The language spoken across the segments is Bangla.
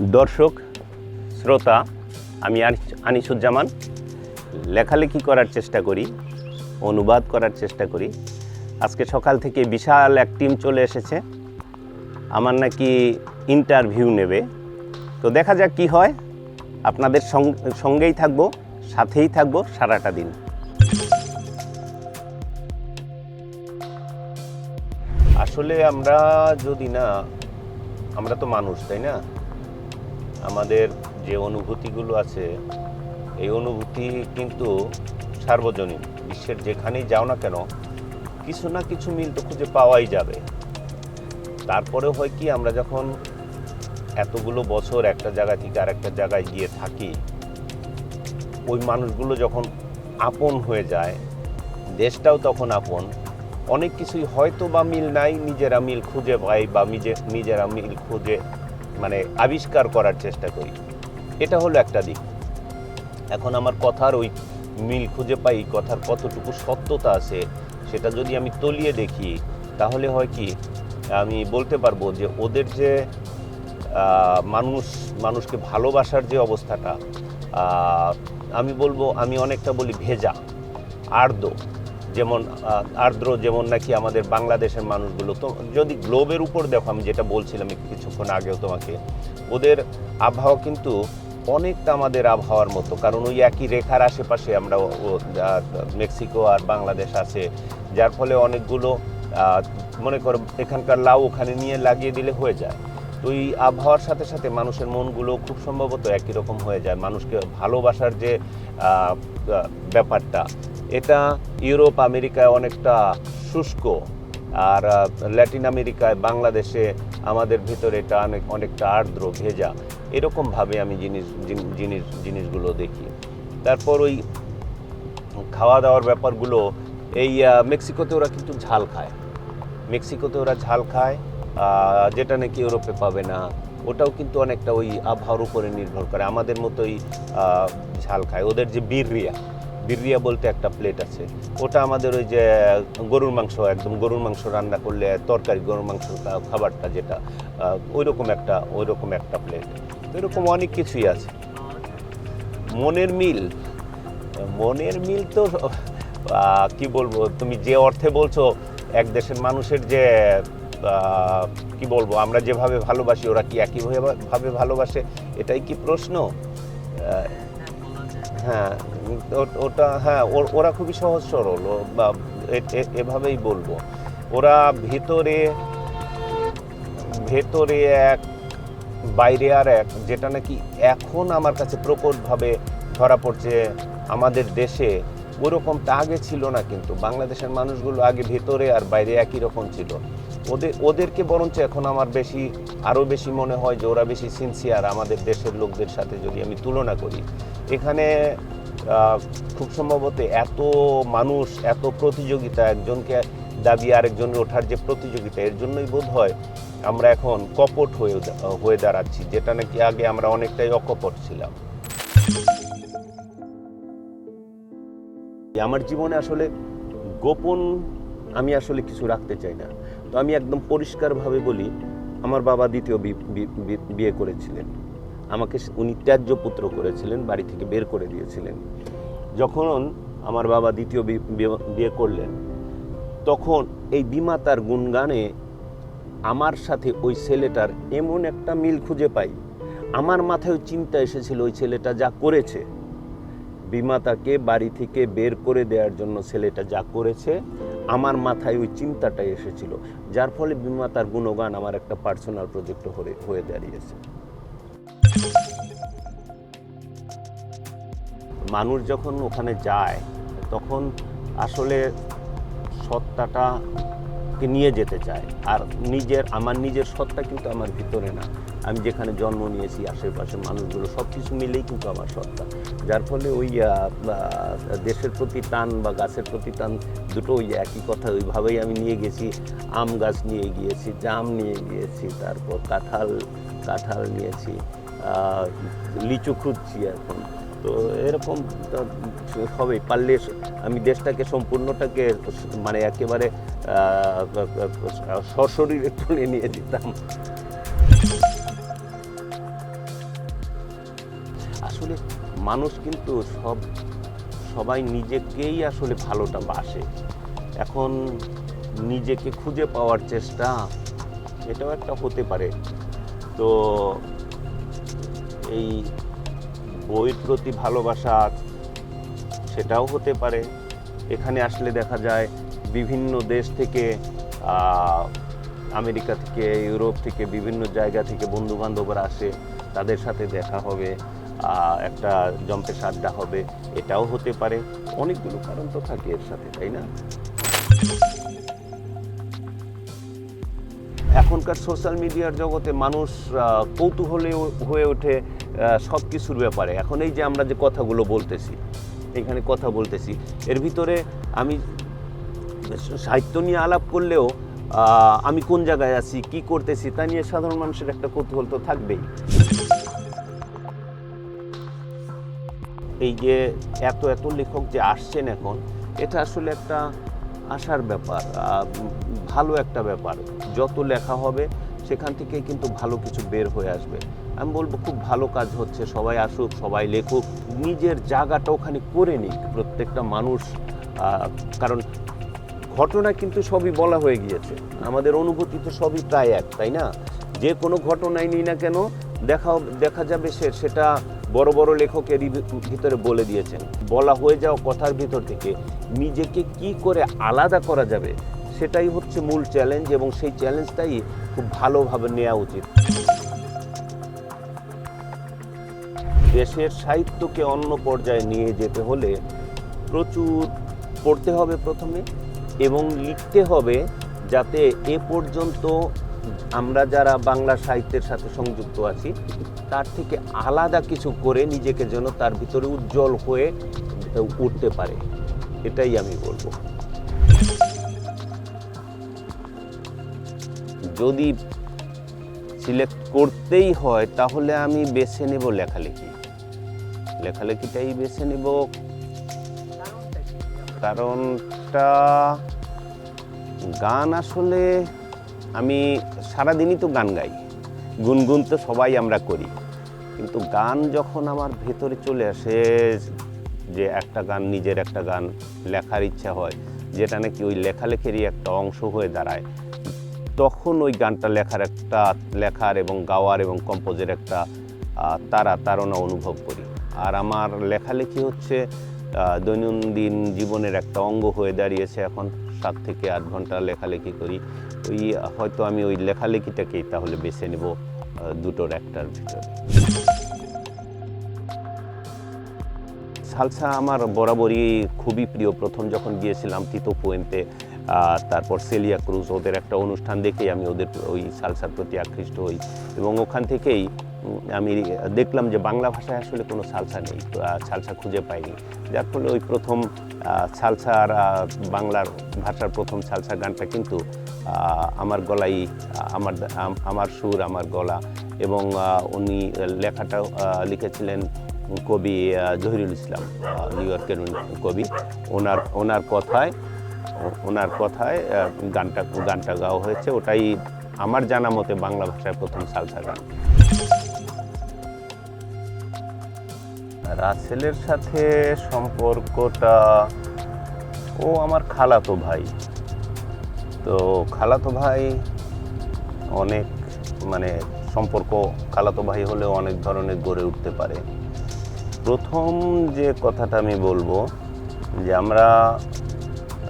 দর্শক, শ্রোতা, আমি আনিসুজ্জামান। লেখালেখি করার চেষ্টা করি, অনুবাদ করার চেষ্টা করি। আজকে সকাল থেকে বিশাল এক টিম চলে এসেছে। আমার নাকি ইন্টারভিউ নেবে। তো দেখা যাক কি হয়। আপনাদের সঙ্গেই থাকব, সাথেই থাকব সারাটা দিন। আসলে আমরা যদি না, আমরা তো মানুষ, তাই না? আমাদের যে অনুভূতিগুলো আছে, এই অনুভূতি কিন্তু সার্বজনীন। বিশ্বের যেখানেই যাও না কেন, কিছু না কিছু মিল তো খুঁজে পাওয়াই যাবে। তারপরে হয় কি, আমরা যখন এতগুলো বছর একটা জায়গা থেকে আরেকটা জায়গায় গিয়ে থাকি, ওই মানুষগুলো যখন আপন হয়ে যায়, দেশটাও তখন আপন, অনেক কিছুই হয়তো বা মিল নাই, নিজেরা মিল খুঁজে পাই বা নিজে, নিজেরা মিল খুঁজে মানে আবিষ্কার করার চেষ্টা করি। এটা হলো একটা দিক। এখন আমার কথার ওই মিল খুঁজে পাই কথার কতটুকু সত্যতা আছে, সেটা যদি আমি তলিয়ে দেখি, তাহলে হয় কি, আমি বলতে পারব যে ওদের যে মানুষ, মানুষকে ভালোবাসার যে অবস্থাটা আমি বলব, আমি অনেকটা বলি ভেজা, আর্দ্র। যেমন আর্দ্র যেমন নাকি আমাদের বাংলাদেশের মানুষগুলো তো, যদি গ্লোবের উপর দেখো, আমি যেটা বলছিলাম কিছুক্ষণ আগেও তোমাকে, ওদের আবহাওয়া কিন্তু অনেকটা আমাদের আবহাওয়ার মতো। কারণ ওই একই রেখার আশেপাশে আমরা মেক্সিকো আর বাংলাদেশ আছে, যার ফলে অনেকগুলো মনে করো এখানকার লাউ ওখানে নিয়ে লাগিয়ে দিলে হয়ে যায়। তো এই আবহাওয়ার সাথে সাথে মানুষের মনগুলো খুব সম্ভবত একই রকম হয়ে যায়। মানুষকে ভালোবাসার যে ব্যাপারটা এটা ইউরোপ, আমেরিকায় অনেকটা শুষ্ক আর ল্যাটিন আমেরিকায়, বাংলাদেশে আমাদের ভিতরে এটা অনেক, অনেকটা আর্দ্র, ভেজা। এরকমভাবে আমি জিনিস জিনিস, জিনিসগুলো দেখি। তারপর ওই খাওয়া দাওয়ার ব্যাপারগুলো, এই মেক্সিকোতে ওরা কিন্তু ঝাল খায়। মেক্সিকোতে ওরা ঝাল খায় যেটা নাকি ইউরোপে পাবে না। ওটাও কিন্তু অনেকটা ওই আবহাওয়ার উপরে নির্ভর করে। আমাদের মতোই ঝাল খায়। ওদের যে বিররিয়া বিররিয়া বলতে একটা প্লেট আছে। ওটা আমাদের ওই যে, গরুর মাংস, একদম গরুর মাংস রান্না করলে, তরকারি, গরুর মাংস খাবারটা যেটা ওই রকম একটা ওই রকম একটা প্লেট এরকম অনেক কিছুই আছে। মনের মিল। মনের মিল তো কি বলব, তুমি যে অর্থে বলছো, এক দেশের মানুষের যে কি বলব, আমরা যেভাবে ভালোবাসি, ওরা কি একইভাবে ভালোবাসে? এটাই কি প্রশ্ন? হ্যাঁ ওটা হ্যাঁ ওর- খুবই সহজ সরল বা এভাবেই বলব। ওরা ভিতরে, ভেতরে এক, বাইরে আর এক, যেটা নাকি এখন আমার কাছে প্রকটভাবে ধরা পড়ছে আমাদের দেশে, ওরকমটা আগে ছিল না কিন্তু। বাংলাদেশের মানুষগুলো আগে ভেতরে আর বাইরে একই রকম ছিল। ওদের ওদেরকে বরঞ্চ এখন আমার বেশি, আরও বেশি মনে হয় যে ওরা বেশি সিনসিয়ার আমাদের দেশের লোকদের সাথে যদি আমি তুলনা করি। এখানে খুব সম্ভবত এত মানুষ, এত প্রতিযোগিতা, একজনকে দাবি আরেকজনের ওঠার যে প্রতিযোগিতা, এর জন্যই বোধ হয় আমরা এখন কপট হয়ে হয়ে দাঁড়াচ্ছি, যেটা নাকি আগে আমরা অনেকটাই অকপট ছিলাম। আমার জীবনে আসলে গোপন আমি আসলে কিছু রাখতে চাই না। তো আমি একদম পরিষ্কারভাবে বলি, আমার বাবা দ্বিতীয় বিয়ে করেছিলেন। আমাকে উনি ত্যায্য পুত্র করেছিলেন, বাড়ি থেকে বের করে দিয়েছিলেন। যখন আমার বাবা দ্বিতীয় বিয়ে করলেন, তখন এই বিমাতার গুণগানে আমার সাথে ওই ছেলেটার এমন একটা মিল খুঁজে পাই। আমার মাথায় চিন্তা এসেছিল, ওই ছেলেটা যা করেছে বিমাতাকে বাড়ি থেকে বের করে দেওয়ার জন্য ছেলেটা যা করেছে, আমার মাথায় ওই চিন্তাটা এসেছিল। যার ফলে বিমাতার গুণগান আমার একটা পার্সোনাল প্রজেক্ট হয়ে দাঁড়িয়েছে। মানুষ যখন ওখানে যায়, তখন আসলে সত্তাটাকে নিয়ে যেতে চায়। আর নিজের, আমার নিজের সত্তা কিন্তু আমার ভিতরে না। আমি যেখানে জন্ম নিয়েছি, আশেপাশের মানুষগুলো সব কিছু মিলেই কিন্তু আমার সত্তা। যার ফলে ওই দেশের প্রতি টান বা গাছের প্রতি টান দুটো ওই একই কথা। ওইভাবেই আমি নিয়ে গেছি, আম গাছ নিয়ে গিয়েছি, জাম নিয়ে গিয়েছি, তারপর কাঁঠাল কাঁঠাল নিয়েছি লিচু খুঁজছি এখন। তো এরকম হবে পারলে আমি দেশটাকে সম্পূর্ণটাকে মানে একেবারে সশরীরে তুলে নিয়ে যেতাম। মানুষ কিন্তু সব, সবাই নিজেকেই আসলে ভালোটা বাসে। এখন নিজেকে খুঁজে পাওয়ার চেষ্টা, এটাও একটা হতে পারে। তো এই বইয়ের প্রতি ভালোবাসা, সেটাও হতে পারে। এখানে আসলে দেখা যায় বিভিন্ন দেশ থেকে আমেরিকা থেকে, ইউরোপ থেকে, বিভিন্ন জায়গা থেকে বন্ধু বান্ধবরা আসে, তাদের সাথে দেখা হবে। একটা জম্পেশ আড্ডা হবে, এটাও হতে পারে। অনেকগুলো কারণ তো থাকে এর সাথে, তাই না? এখনকার সোশ্যাল মিডিয়ার জগতে মানুষ কৌতূহলী হয়ে ওঠে সব কিছুর ব্যাপারে। এখন এই যে আমরা যে কথাগুলো বলতেছি, এখানে কথা বলতেছি, এর ভিতরে আমি সাহিত্য নিয়ে আলাপ করলেও আমি কোন জায়গায় আছি, কি করতেছি, তা নিয়ে সাধারণ মানুষের একটা কৌতূহল তো থাকবেই। এই যে এত এত লেখক যে আসছেন এখন, এটা আসলে একটা আশার ব্যাপার ভালো একটা ব্যাপার। যত লেখা হবে, সেখান থেকে কিন্তু ভালো কিছু বের হয়ে আসবে। আমি বলব খুব ভালো কাজ হচ্ছে, সবাই আসুক, সবাই লেখুক, নিজের জায়গাটা ওখানে করে নিক, প্রত্যেকটা মানুষ কারণ ঘটনা কিন্তু সবই বলা হয়ে গিয়েছে। আমাদের অনুভূতি তো সবই প্রায় এক, তাই না? যে কোনো ঘটনাই নিই না কেন, দেখা দেখা যাবে সে, সেটা বড় বড় লেখকেরই ভি- ভিতরে বলে দিয়েছেন, বলা হয়ে যাওয়া কথার ভিতর থেকে নিজেকে কি করে আলাদা করা যাবে সেটাই হচ্ছে মূল চ্যালেঞ্জ এবং সেই চ্যালেঞ্জটাই খুব ভালোভাবে নেওয়া উচিত। দেশের সাহিত্যকে অন্য পর্যায়ে নিয়ে যেতে হলে প্রচুর পড়তে হবে প্রথমে এবং লিখতে হবে যাতে এ পর্যন্ত আমরা যারা বাংলা সাহিত্যের সাথে সংযুক্ত আছি তার থেকে আলাদা কিছু করে নিজেকে যেন তার ভিতরে উজ্জ্বল হয়ে উঠতে পারে। এটাই আমি বলব। যদি সিলেক্ট করতেই হয়, তাহলে আমি বেছে নেব লেখালেখি। লেখালেখিটাই বেছে নেব। কারণটা, গান আসলে আমি সারাদিনই তো গান গাই। গুনগুন তো সবাই আমরা করি। কিন্তু গান যখন আমার ভেতরে চলে আসে, যে একটা গান, নিজের একটা গান লেখার ইচ্ছা হয়, যেটা নাকি ওই লেখালেখিরই একটা অংশ হয়ে দাঁড়ায়, তখন ওই গানটা লেখার একটা, লেখার এবং গাওয়ার এবং কম্পোজের একটা তারা তাড়না অনুভব করি। আর আমার লেখালেখি হচ্ছে দৈনন্দিন জীবনের একটা অঙ্গ হয়ে দাঁড়িয়েছে এখন সাত থেকে আট ঘণ্টা লেখালেখি করি। ওই, হয়তো আমি ওই লেখালেখিটাকেই তাহলে বেছে নেব দুটোর একটার ভিতরে। সালসা আমার বরাবরই খুবই প্রিয়। প্রথম যখন গিয়েছিলাম তিতো পুয়েন্তে তারপর সেলিয়া ক্রুজ, ওদের একটা অনুষ্ঠান দেখেই আমি ওদের ওই সালসার প্রতি আকৃষ্ট হই। এবং ওখান থেকেই আমি দেখলাম যে বাংলা ভাষায় আসলে কোনো সালসা নেই সালসা খুঁজে পাইনি। যার ফলে ওই প্রথম সালসার বাংলার ভাষার প্রথম সালসা গানটা কিন্তু আমার গলাই আমার আমার সুর, আমার গলা এবং উনি লেখাটাও লিখেছিলেন কবি জহিরুল ইসলাম নিউ ইয়র্কের কবি। ওনার ওনার কথায় ওনার কথায় গানটা গানটা গাওয়া হয়েছে। ওটাই আমার জানা মতে বাংলা ভাষায় প্রথম সালসা গান। রাসেলের সাথে সম্পর্কটা, ও আমার খালাতো ভাই। তো খালাতো ভাই অনেক মানে সম্পর্ক খালাতো ভাই হলেও অনেক ধরনের গড়ে উঠতে পারে। প্রথম যে কথাটা আমি বলব, যে আমরা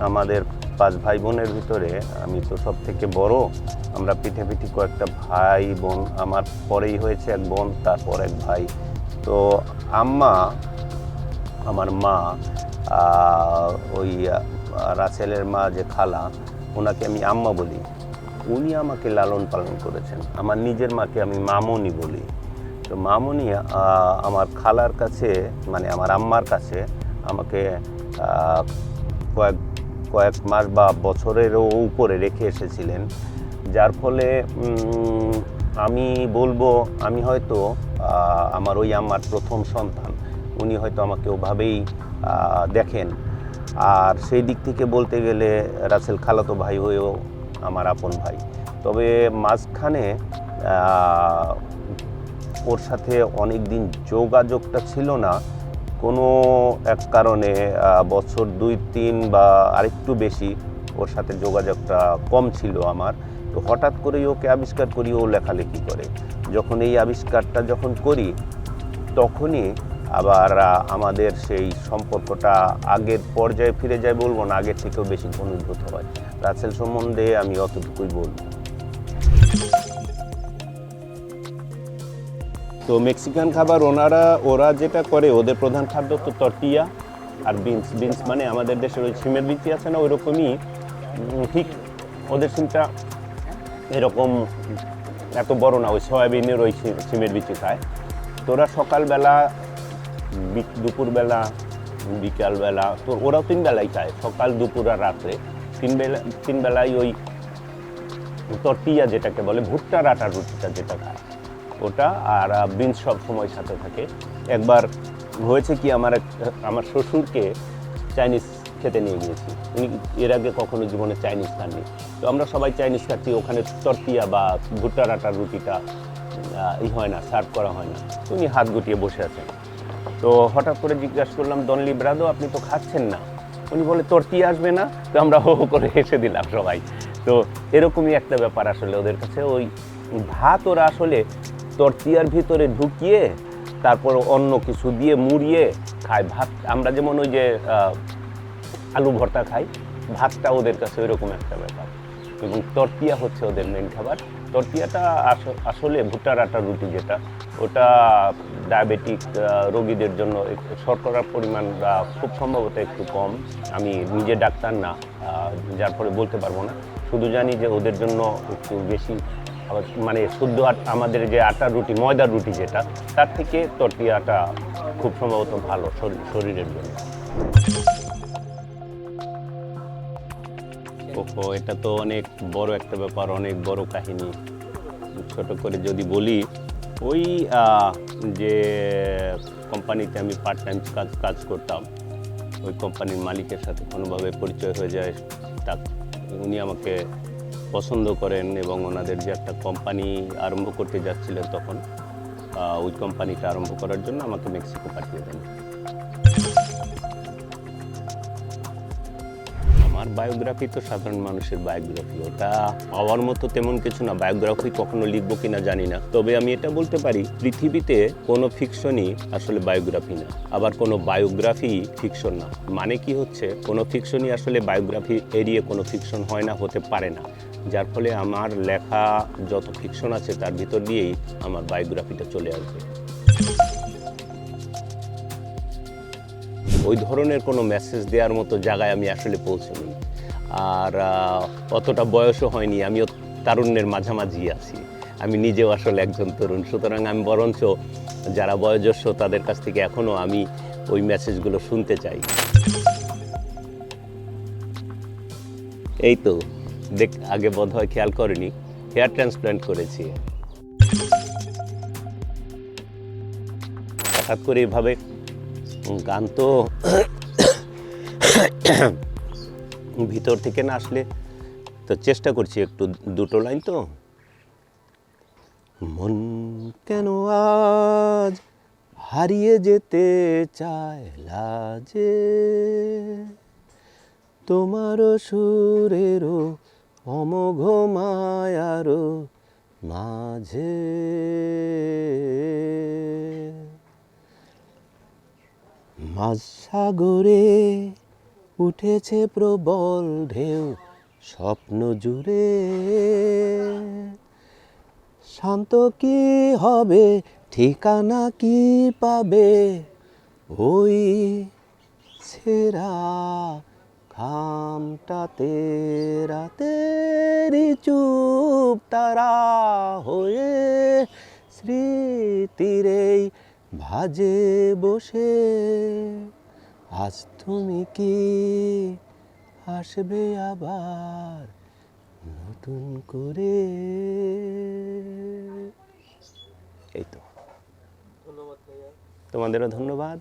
আমাদের পাঁচ ভাই বোনের ভিতরে, আমি তো সব থেকে বড়, আমরা পিঠে পিঠি কয়েকটা ভাই বোন আমার পরেই হয়েছে এক বোন, তারপর এক ভাই। তো আম্মা, আমার মা ওই রাসেলের মা যে খালা ওনাকে আমি আম্মা বলি। উনি আমাকে লালন পালন করেছেন। আমার নিজের মাকে আমি মামনি বলি। তো মামনি আমার খালার কাছে মানে আমার আম্মার কাছে আমাকে কয়েক কয়েক মাস বা বছরেরও উপরে রেখে এসেছিলেন। যার ফলে আমি বলব, আমি হয়তো আমার ওই আম্মার প্রথম সন্তান। উনি হয়তো আমাকে ওভাবেই দেখেন। আর সেই দিক থেকে বলতে গেলে রাসেল খালাতো ভাই হয়েও আমার আপন ভাই। তবে মাঝখানে ওর সাথে অনেক দিন যোগাযোগটা ছিল না। কোনো এক কারণে বছর দুই, তিন বা আরেকটু বেশি ওর সাথে যোগাযোগটা কম ছিল আমার। তো হঠাৎ করেই ওকে আবিষ্কার করি, ও লেখালেখি করে। যখন এই আবিষ্কারটা যখন করি, তখনই আবার আমাদের সেই সম্পর্কটা আগের পর্যায়ে ফিরে যায় বলব না, আগের থেকেও বেশি ঘনীভূত হয়। রাসেল সম্বন্ধে আমি অতটুকুই বলব। তো মেক্সিকান খাবার ওনারা, ওরা যেটা করে, ওদের প্রধান খাদ্য তো তর্টিয়া আর বিনস। বিনস মানে আমাদের দেশের ওই সিমের বিচি আছে না, ওইরকমই ঠিক ওদের সিমটা এরকম এত বড় না, ওই সয়াবিনের ওই সিমের বিচি খায়। তো ওরা সকালবেলা দুপুরবেলা, বিকালবেলা, তো ওরাও তিন বেলাই খায়, সকাল, দুপুর আর রাত্রে। তিন বেলা তিন ওই তর্টিয়া যেটাকে বলে ভুট্টার আটার রুটিটা যেটা খায়। ওটা আর বিনস সব সময় সাথে থাকে। একবার হয়েছে কি, আমার আমার শ্বশুরকে চাইনিজ খেতে নিয়ে গিয়েছি। উনি এর আগে কখনো জীবনে চাইনিজ খাননি। তো আমরা সবাই চাইনিজ খাচ্ছি, ওখানে তর্তিয়া বা ভুট্টার আটার রুটিটা ই হয় না, সার্ভ করা হয় না। উনি হাত গুটিয়ে বসে আছেন। তো হঠাৎ করে জিজ্ঞাসা করলাম দনলি ব্রাদো, আপনি তো খাচ্ছেন না। উনি বলে তর্তি আসবে না? তো আমরা হো হো করে হেসে দিলাম সবাই। তো এরকমই একটা ব্যাপার আসলে ওদের কাছে। ওই ভাত ওরা আসলে তর্তিয়ার ভিতরে ঢুকিয়ে, তারপর অন্য কিছু দিয়ে মুড়িয়ে খায়। ভাত, আমরা যেমন ওই যে আলু ভর্তা খাই, ভাতটা ওদের কাছে ওইরকম একটা ব্যাপার। এবং তর্তিয়া হচ্ছে ওদের মেন খাবার। তর্তিয়াটা আস- আসলে ভুট্টার আটার রুটি যেটা ওটা ডায়াবেটিক রোগীদের জন্য শর্করার পরিমাণ খুব সম্ভবত একটু কম। আমি নিজে ডাক্তার না যার ফলে বলতে পারব না। শুধু জানি যে ওদের জন্য একটু বেশি মানে শুদ্ধ আট, আমাদের যে আটার রুটি, ময়দার রুটি যেটা, তার থেকে তর্তিয়াটা খুব সম্ভবত ভালো শরীর- শরীরের জন্য। ওহো, এটা তো অনেক বড় একটা ব্যাপার, অনেক বড় কাহিনী। ছোট করে যদি বলি ওই যে কোম্পানিতে আমি পার্ট টাইম কাজ কাজ করতাম, ওই কোম্পানির মালিকের সাথে কোনোভাবে পরিচয় হয়ে যায় তা উনি আমাকে পছন্দ করেন এবং ওনাদের যে একটা কোম্পানি আরম্ভ করতে যাচ্ছিলেন তখন ওই কোম্পানিটা আরম্ভ করার জন্য আমাকে মেক্সিকো পাঠিয়ে দেন। আমার বায়োগ্রাফি তো সাধারণ মানুষের বায়োগ্রাফি ওটা পাওয়ার মতো তেমন কিছু না বায়োগ্রাফি কখনো লিখব কিনা জানি না। তবে আমি এটা বলতে পারি, পৃথিবীতে কোনো ফিকশনই আসলে বায়োগ্রাফি না, আবার কোনো বায়োগ্রাফি ফিকশন না। মানে কি হচ্ছে, কোনো ফিকশনই আসলে বায়োগ্রাফি এড়িয়ে কোনো ফিকশন হয় না, হতে পারে না। যার ফলে আমার লেখা যত ফিকশন আছে, তার ভিতর দিয়েই আমার বায়োগ্রাফিটা চলে আসবে। ওই ধরনের কোনো মেসেজ দেওয়ার মতো জায়গায় আমি আসলে পৌঁছানি আর অতটা বয়সও হয়নি, আমিও তারুণ্যের মাঝামাঝি আছি। আমি নিজেও আসলে একজন তরুণ, সুতরাং আমি বরঞ্চ যারা বয়োজ্যেষ্ঠ তাদের কাছ থেকে এখনও আমি ওই মেসেজগুলো শুনতে চাই। এই তো, দেখ, আগে বোধ হয় খেয়াল করেনি হেয়ার ট্রান্সপ্ল্যান্ট করেছি। হঠাৎ করে এভাবে গান তো ভিতর থেকে না আসলে তো চেষ্টা করছি একটু দুটো লাইন তো। মন কেন আজ হারিয়ে যেতে চায় লাজে তোমারও সুরেরও অমোঘ মায়ারও মাঝে। মাঝ সাগরে উঠেছে প্রবল ঢেউ, স্বপ্ন জুড়ে। শান্ত কি হবে, ঠিকানা কি পাবে? ওই ছেঁড়া খামটাতে রাতেরই চুপ তারা হয়ে স্মৃতিরেই ভাজে বসে আজ তুমি কি আসবে আবার নতুন করে? এই তো। তোমাদেরও ধন্যবাদ।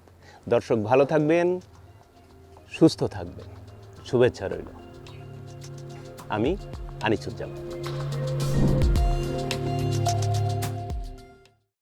দর্শক ভালো থাকবেন সুস্থ থাকবেন। শুভেচ্ছা রইল। আমি আনিসুজ্জামান।